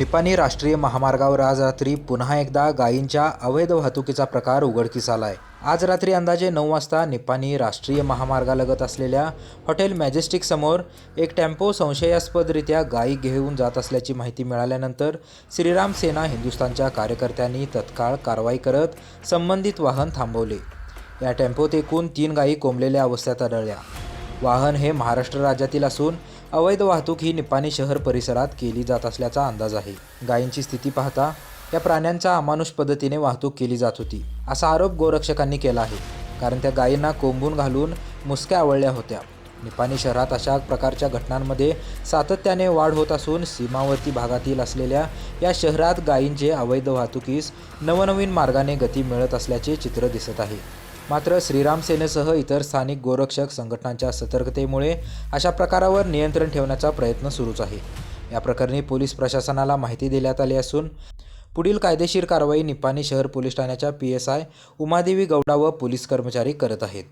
निपाणी राष्ट्रीय महामार्गावर आज रात्री पुन्हा एकदा गायींच्या अवैध वाहतुकीचा प्रकार उघडकीस आलाय. आज रात्री अंदाजे नऊ वाजता निपाणी राष्ट्रीय महामार्गालगत असलेल्या हॉटेल मॅजेस्टिक समोर एक टेम्पो संशयास्पदरित्या गायी घेऊन जात असल्याची माहिती मिळाल्यानंतर श्रीराम सेना हिंदुस्थानच्या कार्यकर्त्यांनी तत्काळ कारवाई करत संबंधित वाहन थांबवले. या टेम्पोत एकूण तीन गायी कोंबलेल्या अवस्थेत आढळल्या. वाहन हे महाराष्ट्र राज्यातील असून अवैध वाहतूक ही निपाणी शहर परिसरात केली जात असल्याचा अंदाज आहे. गायींची स्थिती पाहता या प्राण्यांचा अमानुष पद्धतीने वाहतूक केली जात होती असा आरोप गोरक्षकांनी केला आहे. कारण त्या गायींना कोंबून घालून मुसक्या आवळल्या होत्या. निपाणी शहरात अशा प्रकारच्या घटनांमध्ये सातत्याने वाढ होत असून सीमावर्ती भागातील असलेल्या या शहरात गायींचे अवैध वाहतुकीस नवनवीन मार्गाने गती मिळत असल्याचे चित्र दिसत आहे. मात्र श्रीराम सेनेसह इतर स्थानिक गोरक्षक संघटनांच्या सतर्कतेमुळे अशा प्रकारावर नियंत्रण ठेवण्याचा प्रयत्न सुरूच आहे. या प्रकरणी पोलीस प्रशासनाला माहिती देण्यात आली असून पुढील कायदेशीर कारवाई निपाणी शहर पोलीस ठाण्याच्या P S I Umadevi Gouda व पोलीस कर्मचारी करत आहेत.